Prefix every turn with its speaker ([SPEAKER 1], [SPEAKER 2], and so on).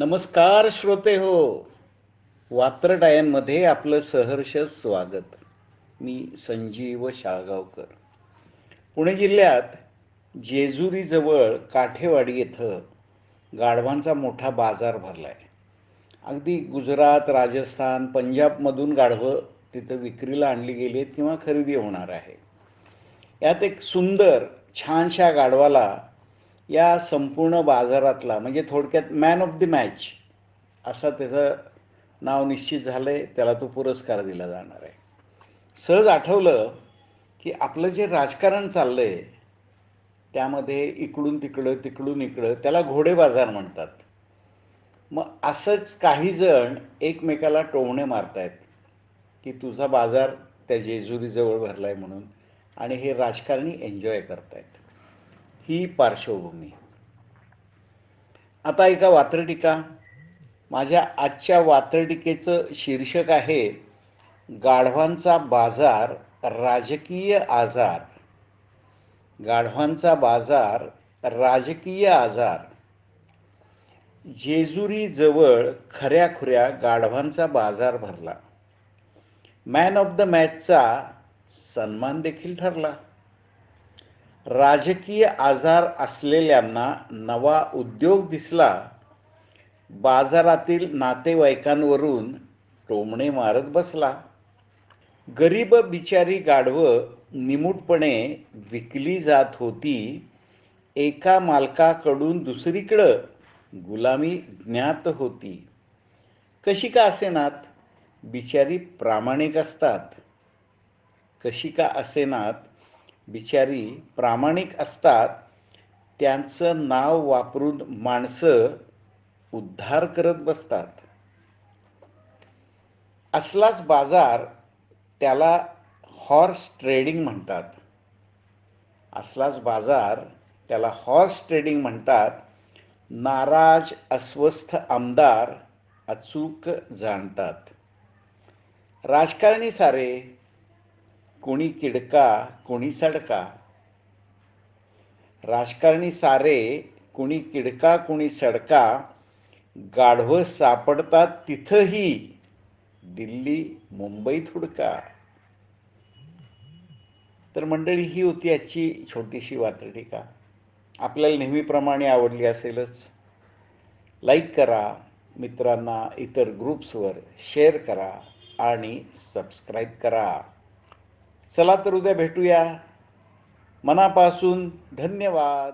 [SPEAKER 1] नमस्कार श्रोते हो. वात्रटायांमध्ये आपलं सहर्ष स्वागत. मी संजीव शाळगावकर पुणे जिल्ह्यात जेजुरीजवळ काठेवाडी येथं गाढवांचा मोठा बाजार भरला आहे अगदी गुजरात राजस्थान पंजाबमधून गाढवं तिथं विक्रीला आणली गेली आहेत किंवा खरेदी होणार आहे. यात एक सुंदर छानशा गाढवाला या संपूर्ण बाजारातला म्हणजे थोडक्यात मॅन ऑफ द मॅच असं त्याचं नाव निश्चित झालं आहे त्याला तो पुरस्कार दिला जाणार आहे. सहज आठवलं की आपलं जे राजकारण चाललं आहे त्यामध्ये इकडून तिकडं तिकडून इकडं त्याला घोडे बाजार म्हणतात. मग असंच काही जण एकमेकाला टोमणे मारतायत की तुझा बाजार त्या जेजुरीजवळ भरला आहे म्हणून आणि हे राजकारणी एन्जॉय करतायत. ही पार्श्वभूमी. आता एका वात्रटिका माझ्या आजच्या वात्रटिकेचं शीर्षक आहे गाढवांचा बाजार राजकीय आजार. गाढवांचा बाजार राजकीय आजार. जेजुरीजवळ खऱ्याखुऱ्या गाढवांचा बाजार भरला. मॅन ऑफ द मॅचचा सन्मान देखील ठरला. राजकीय आजार असलेल्यांना नवा उद्योग दिसला. बाजारातील नातेवाईकांवरून टोमणे मारत बसला. गरीब बिचारी गाढवं निमूटपणे विकली जात होती. एका मालकाकडून दुसरीकडं गुलामी ज्ञात होती. कशी का असेनात? बिचारी प्रामाणिक असतात. कशी का असेनात? बिचारी प्रामाणिक असतात त्यांचं नाव वापरून माणसं उद्धार करत बसतात. असलाच बाजार त्याला हॉर्स ट्रेडिंग म्हणतात. असलाच बाजार त्याला हॉर्स ट्रेडिंग म्हणतात. नाराज अस्वस्थ आमदार अचूक जाणतात. राजकारणी सारे कोणी किडका कोणी सडका. राजकारणी सारे कुणी किडका कुणी सडका गाढवं सापडतात तिथंही. दिल्ली मुंबईत हुडका तर मंडळी ही होती आजची छोटीशी वात्रटिका. आपल्याला नेहमीप्रमाणे आवडली असेलच. लाईक करा मित्रांना इतर ग्रुप्सवर शेअर करा आणि सबस्क्राईब करा. चला तर उद्या भेटूया. मनापासून धन्यवाद.